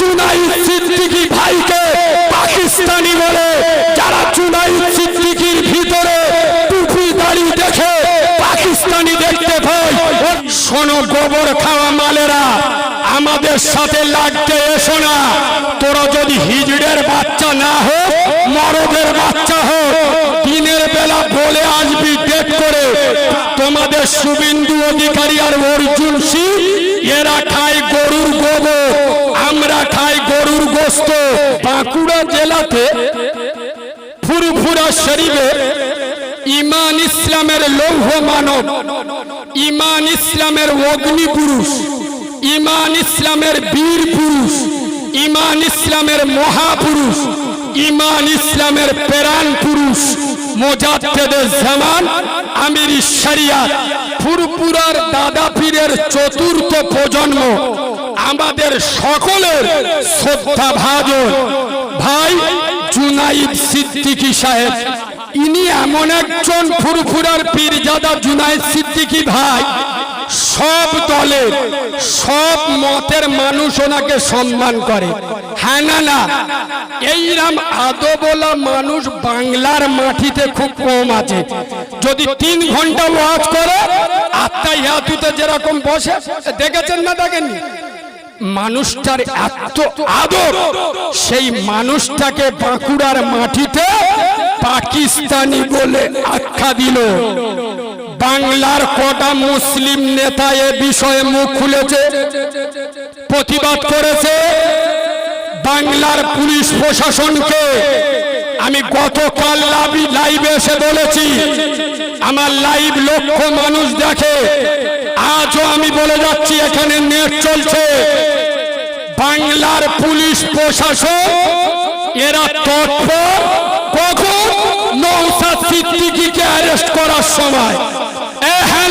চুনাইদ সিদ্দিকী ভাইকে পাকিস্তানি বলে, যারা সিদ্দিকীর ভিতরে দেখে গোবর খাওয়া মালেরা, আমাদের সাথে লাগতে না। তোরা যদি হিজড়ের বাচ্চা না হোক মরদের বাচ্চা দিনের বেলা বলে আসবি করে। তোমাদের শুভেন্দু অধিকারী আর অর্জুন সিং, এরা খায় গরুর গোবর। গরুর বাঁকুড়া জেলাতে ফুরফুরা শরীফে ইমান ইসলামের লৌহ মানব, ইমান ইসলামের অগ্নি পুরুষ, ইমান ইসলামের বীর পুরুষ, ইমান ইসলামের মহাপুরুষ, ইমান ইসলামের পেরান পুরুষ, মোজাদ্দেদের জামান আমির শরিয়াত ফুরপুরার দাদা পীরের চতুর্থ প্রজন্ম আমাদের সকলের শ্রদ্ধা ভাজন। ভাই, জুনাইদ সিদ্দিকী সাহেব, ইনি এমন একজন ফুরফুরার পীরজাদা জুনাইদ সিদ্দিকী ভাই। সব দলের, সব মতের মানুষ ওনাকে সম্মান করে। হ্যাঁ না না এইরাম আদবলা মানুষ বাংলার মাটিতে খুব কম আছে। যদি তিন ঘণ্টা ওয়াজ করে আত্মা ইয়াতুতে যেরকম বসে, দেখেছেন না দেখেননি? মানুষটার এত আদর, সেই মানুষটাকে বাঁকুড়ার মাটিতে পাকিস্তানি বলে আখ্যা দিল। বাংলার কটা মুসলিম নেতা এ বিষয়ে মুখ খুলেছে, প্রতিবাদ করেছে, বাংলার পুলিশ প্রশাসনকে। আমি গতকাল লাইভে এসে বলেছি, আমার লাইভ লক্ষ মানুষ দেখে আজও আমি বলে যাচ্ছি, এখানে নেট চলছে। বাংলার পুলিশ প্রশাসন এরা তৎপর। কখন? নৌসাদ সিদ্দিকিকে অ্যারেস্ট করার সময়। হ্যাঁ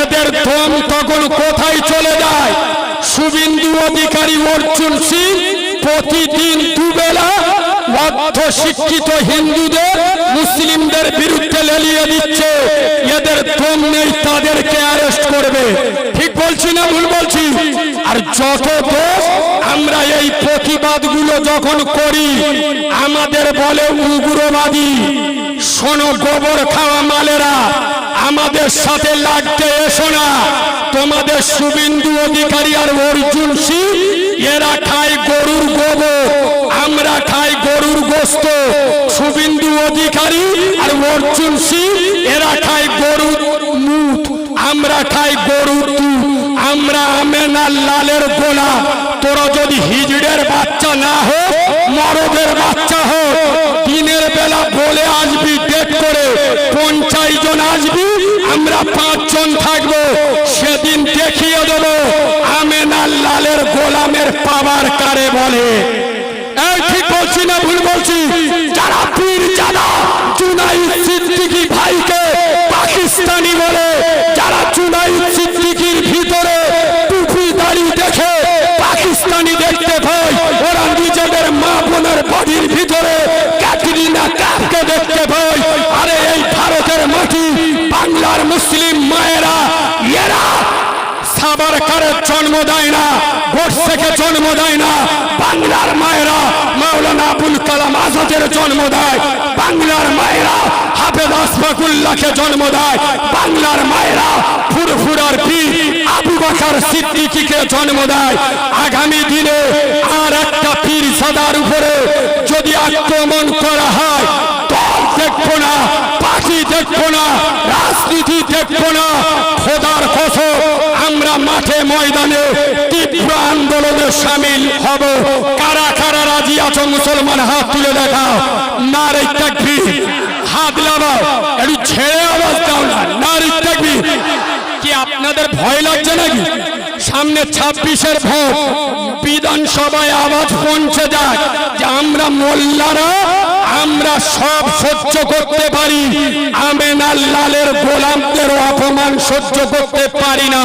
এদের দম তখন কোথায় চলে যায়? শুভেন্দু অধিকারী, অর্জুন সিং, প্রতিদিন দুবেলা শিক্ষিত হিন্দুদের, মুসলিমদের বিরুদ্ধে লেলিয়ে দিচ্ছে। এদের দম নেই, তাদেরকে অ্যারেস্ট করবে। ঠিক বলছি না ভুল বলছি? আর যত আমরা এই প্রতিবাদগুলো যখন করি, আমাদের বলে উগ্রবাদী। শোনো, গোবর খাওয়া মালেরা, আমাদের সাথে লাগতে এসো না। তোমাদের শুভেন্দু অধিকারী আর অর্জুন সিং, এরা খায় গরুর গোবর। আমরা গোস্ত শুভেন্দু অধিকারী আর অর্জুন সিং, এরা খায় গরুর মুখ আমরা খাই দুধ, আমরা আমেনার লালের গোলা। তোরা যদি হিজড়ের বাচ্চা না হোক মরদের বাচ্চা হোক দিনের বেলা বলে আসবি, ডেট করে পঞ্চাশ জন আসবি, আমরা পাঁচজন থাকব, সেদিন দেখিয়ে দেবো আমেনার লালের গোলামের পাবার কারে বলে। না ভুল বলছি। যারা পীর জানা জুনাইদ সিদ্দিকী ভাইকে পাকিস্তানি বলে, যারা জুনাইদ সিদ্দিকীর ভিতরে টুপি দাড়ি দেখে পাকিস্তানি দেখতে পাই ওরা নিজেদের মা বোনের বডির ভিতরে ক্যাটরিনা কাপকে দেখতে পাই আরে এই ভারতের মাটি, বাংলার মুসলিম মায়েরা, এরা সাবারকারের জন্ম দেয় না গোডসেকে জন্ম দেয় না বাংলার মায়েরা মাওলানা আবুল কালাম আজাদের জন্ম দেয়। বাংলার মায়েরা হাফেজ আসফাকুল্লাহকে জন্ম দেয়। বাংলার মায়েরা ফুরফুরার পীর আবু বকর সিদ্দিকীকে জন্ম দেয়। আগামী দিনে আর একটা পীর সাদার উপরে যদি আক্রমণ করা হয়, দল দেখব না পাখি দেখব না, রাজনীতি দেখব না, খোদার কসম আমরা মাঠে ময়দানে তীব্র আন্দোলনে সামিল হব। কারা কারা রাজি আছো মুসলমান? হাত তুলে দেখাও। নারী তাকবি হাত লাগাও একটু ছেড়ে আওয়াজ দাও না। নারী তাকবি কি আপনাদের ভয় লাগছে নাকি? সামনে ছাব্বিশের ভোট। বিধানসভায় আওয়াজ পৌঁছে যায় যে আমরা মোল্লারা, আমরা সব সহ্য করতে পারি। আমেনার লালের গোলামদের অপমান সহ্য করতে পারি না।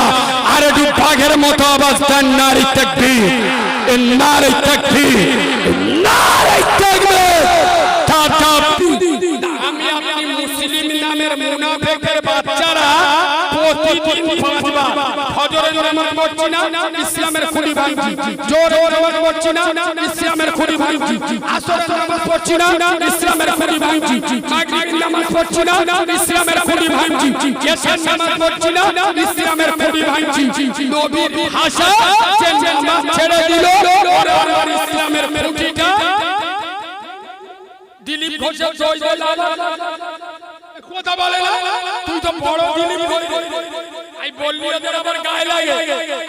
আর একটু বাঘের মতো দেন নারী থাকবি নারী থাকবি নারী থাকবে নামাজ পড়ছি না ইসলামের খুঁটি ভাঙছি জোরে নামাজ পড়ছি না ইসলামের খুঁটি ভাঙছি আসরের নামাজ পড়ছি না ইসলামের খুঁটি ভাঙছি মাগরিবের নামাজ পড়ছি না ইসলামের খুঁটি ভাঙছি এশার নামাজ পড়ছি না ইসলামের খুঁটি ভাঙছি নবীর ভাষা ছেড়ে দিল। ইসলামের খুঁটিটা দিলীপ ঘোষের জয় কথা বলে না? তুই তো বড় দিলীপ ঘোষ বললি ওদের গায়ে লাগে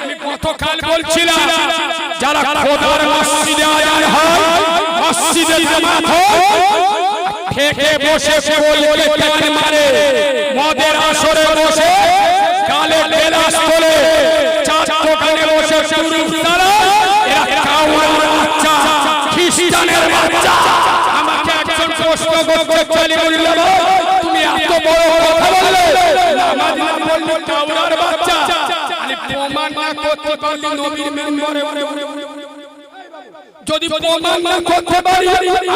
আমি গতকাল বলছিলাম যারা খোদার মসজিদে আজান হয় মসজিদে জামাত হয় বসে বলবে কান মারে মদের আসরে বসে গালে গেলাস তোলে চার দোকানে বসে পুরুষ তারা এরা কাউরার বাচ্চা খ্রিস্টানের বাচ্চা আমাকে একজন প্রশ্ন করছে কালিমুল্লাহ তুমি এত বড় কথা বললে নামাজ না পড়লে কাউরার বাচ্চা আরে প্রমাণ না করতে পারলে নবীর মেম্বারে যদি প্রমাণ না করতে পারি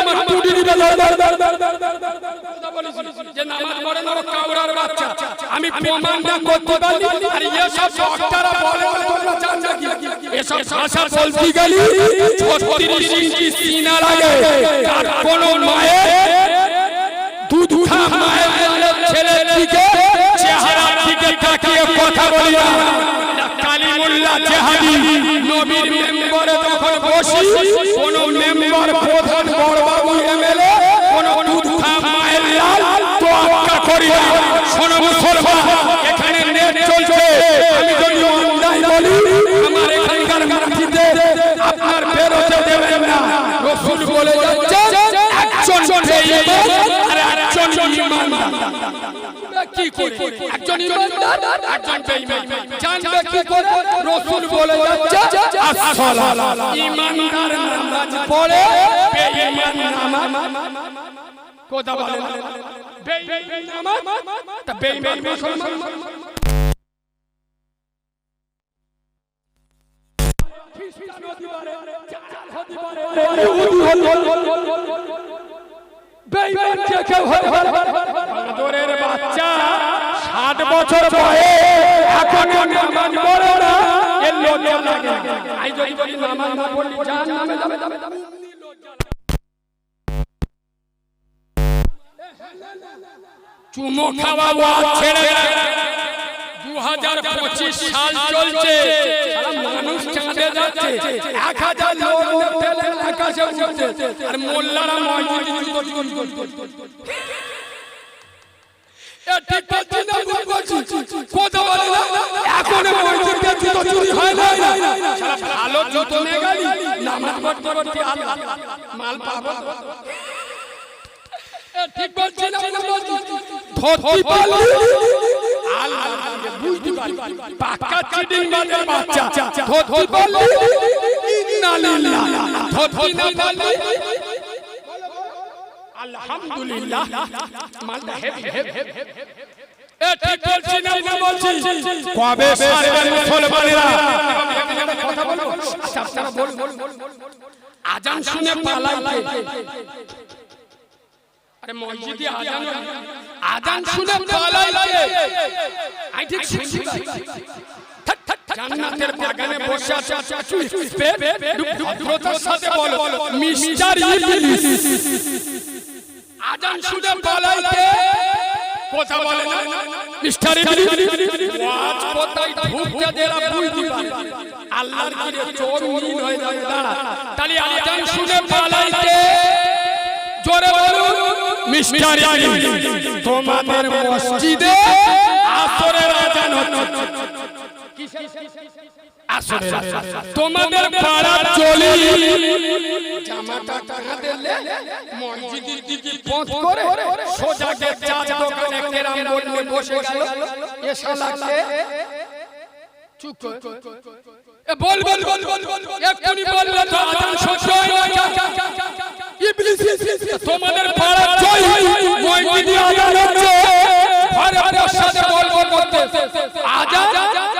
আমার টুটি দিবে যে নামাজ পড়ে না কাউরার বাচ্চা আমি প্রমাণ না করতে পারি আর এসব ডক্টররা বলে তোমরা জান নাকি এসব ভাষা বলতে গেলি 36 ইঞ্চি সিনা লাগে আর কোন মায়ের দুধ খা মায়ের ছেলের দিকে তাকিয়ে কথা বলি না, কালিমুল্লাহ জেহাদি, নবীর মেম্বারে যখন বসি, কোন মেম্বার প্রধান বড় বাবু এমএলএ, কোন দুধ মায়ের লাল তো আক্কা করি না শোনো মুসলমান, এখানে নেট চলছে। আমি যদি অন্যায় বলি, আমার এখানকার মাটিতে আপনার বেরোতে দেবেন না। রসুল বলে যাচ্ছে একজন বেঈমান কি করে একজন ইমানদার একজন বেঈমান জানবে কি করে রাসূল বলে যাচ্ছে আসসালাম ইমানদার নামাজ পড়ে বেঈমান নামাজ কথা বলে বেঈমান নামাজ তা বেঈমান মুসলমান চুমো খাওয়া ছেড়ে দু হাজার পঁচিশ সাল চলছে মানুষ চাঁদে যাচ্ছে এক হাজার আকাশে উঠছে আর মোল্লারা মসজিদে জুতো হয় না। ভালো জুতো পাকা বাদের বাচ্চা। ইন্না লিল্লাহ ধরতি না পারলি আলহামদুলিল্লাহ না আচ্ছা বলুন আজান শুনে আজান শুনে জান্নাতের বাগানে বসে আছে। ভদ্রতার সাথে বলো মিস্টার ইবলিস আজান শুনে পালাইতে। কথা বলে না। মিস্টার ইবলিস ওয়াজ কোথায় ঢুকতে দেরা বুঝতে পারে আল্লাহর কিরে চোর নীল হয়ে যাবে দাঁড়া। তাহলে আজান শুনে পালাইতে। জোরে বলুন। মিস্টার ইবলিস তোমাদের মসজিদে আসরের আজান হচ্ছে। তোমাদের পাড়ার চলি জামাটা টাকা দিলে মসজিদের দিকে পথ করে সোজা গে চার দোকানে কেরাম বললে বসে গেল এ শালাকে চুপ কর এ বল বল বল বল এক্ষুনি বললে তো আজান সহ্য হয় না ইবলিস তোমাদের পাড়ার জয় মসজিদে আজান হচ্ছে ঘরে বসাতে বলব করতে আজান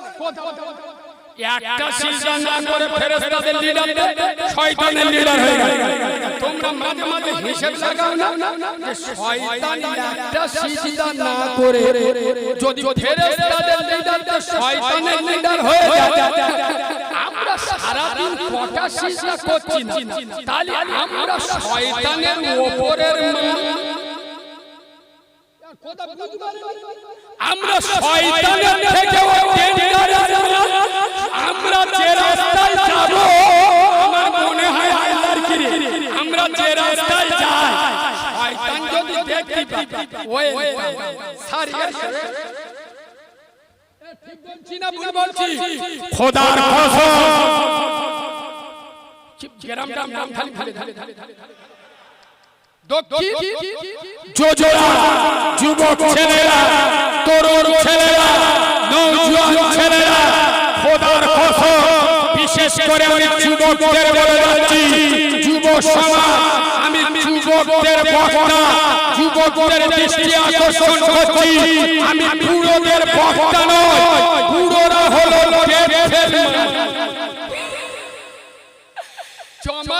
একটা সিজদা না করে ফেরেশতাদের লিডার শয়তানের লিডার হয়ে গেল তোমরা মাঝে মাঝে হিসেব লাগাও না যে শয়তান একটা সিজদা না করে যদি ফেরেশতাদের লিডার তো শয়তানের লিডার হয়ে যায়। আমরা সারা দিন কটা সিজদা করছি না। তাহলে আমরা শয়তানের উপরের মান আমরা শয়তানের থেকেও আমরা যে রাস্তায় যাব আমার মনে হয় আল্লাহর কিরে আমরা যে রাস্তায় যাই শয়তান যদি পাই ওই সারিয়া ঠিক বলছি না ভুল বলছি। খোদার কসম। গ্রামটা নাম খালি খালি খালি খালি। দক্ষিণ যোজনা যুবক ছেলেরা, তরুণ ছেলেরা নৌজওয়ান ছেলেরা, খোদার কসম, বিশেষ করে আমি যুবকদের বলে যাচ্ছি, যুব সমাজ, আমি যুবকদের বক্তা, যুবকদের দৃষ্টি আকর্ষণ করছি, আমি বুড়োদের বক্তা নয়, বুড়োরা হলো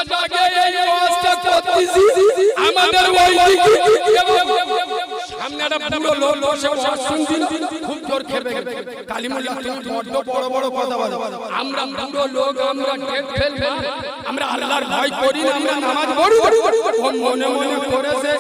পেট আগে এই অবস্থা করতেছি। আমাদের ওই দিকে সামনে একটা বুড়ো লোক বসে বসে শুনছিল খুব জোর খেপে কালিমুল্লাহ তুমি বড্ড বড় বড় কথা বলো। আমরা বুড়ো লোক আমরা টেট ফেল আমরা আল্লাহর ভয় করি না আমরা নামাজ পড়ি ও মনে মনে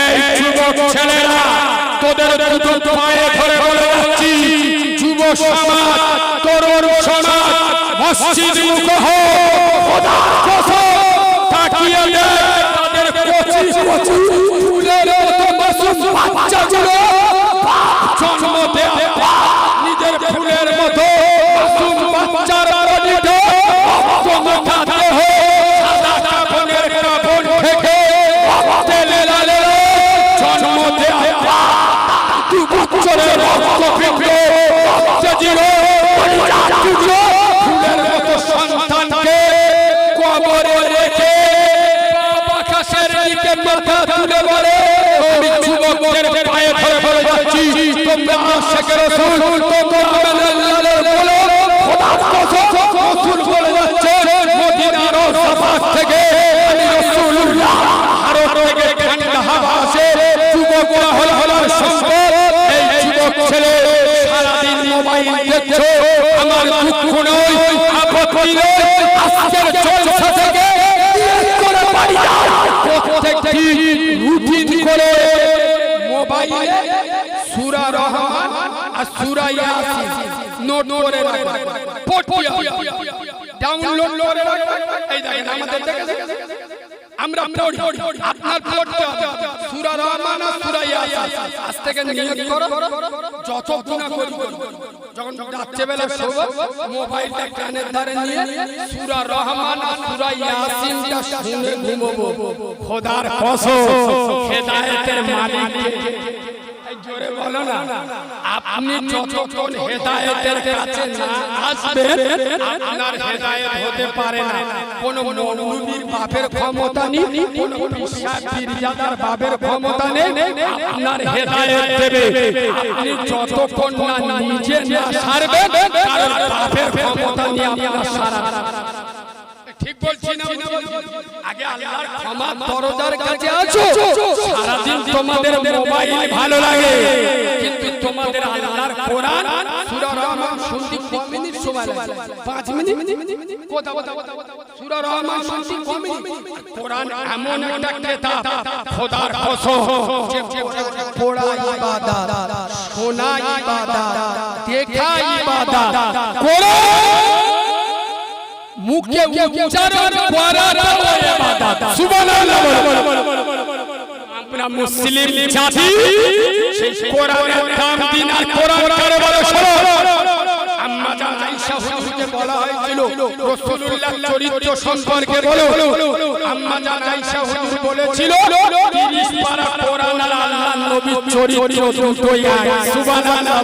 এই যুবক ছেলেরা তোদের দুটো পায়ে ধরে বলে যাচ্ছি যুব সমাজ তরুণ সমাজ মসজিদ মুখ হো কসম তাকিয়ে তাদের কচি কচি ফুলের মতো মাসুম বাচ্চাগুলো জন্ম দেয়া নিজের ফুলের মতো। মাসুম বাচ্চার রক্ত সন্তানকে কবরে রেখে আকাশের দিকে দেখছ আমার নয়, আপত্তি নয়, আজকের জলসা থেকে করে বাড়ি যাও প্রত্যেকটি রুটিন করে মোবাইলে সূরা রহমান আর সূরা ইয়াসিন ডাউনলোড আমরা পড়ি, আপনার পড়তে হবে। সূরা রহমান আর সূরা ইয়াসিন। আজ থেকে নিয়ত করো, যত গুণা করব। যখন যখন রাত্রেবেলা শোব, মোবাইলটা কানের ধারে নিয়ে সূরা রহমান আর সূরা ইয়াসিনটা শুনে ঘুমাবো। খোদার কসম, হেদায়েতের মালিক জোরে বলো না। আপনি যতক্ষণ হেদায়েতের কাছে না আসবেন আপনার হেদায়েত হতে পারে না। কোন মৌলবীর বাপের ক্ষমতা নেই কোন পীরজাদার বাপের ক্ষমতা নেই আপনার হেদায়েত দেবে। আপনি যতক্ষণ না নিজে না সারবেন কারণ বাপের ক্ষমতা নিয়ে আপনার সারা বলছি না আগে আল্লাহর ক্ষমা দরজার কাছে আছো? সারাদিন তোমাদের মোবাইল ভালো লাগে। কিন্তু তোমাদের আল্লাহর কোরআন সূরা রহমান শুনতে কত মিনিট সময় লাগে 5 মিনিট? কথা কথা সূরা রহমান শুনতে কত মিনিট? কোরআন এমন একটা কিতাব খোদার কসম। যে পড়া ইবাদত শোনা ইবাদত দেখা ইবাদত কোরআন মুখে উচ্চারণ আমরা মুসলিম জাতি। সেই কোরআনের দাম দিন আর কোরআন কারে বলে আম্মা জান আয়েশা হুজুরকে বলা হয়েছিল রাসূলুল্লাহ চরিত্র সম্পর্কে বলো। আম্মা জান আয়েশা হুজুর বলেছিল 30 পারা কোরআন আর আল্লাহর চরিত্র দুটোই এক। সুবহানাল্লাহ।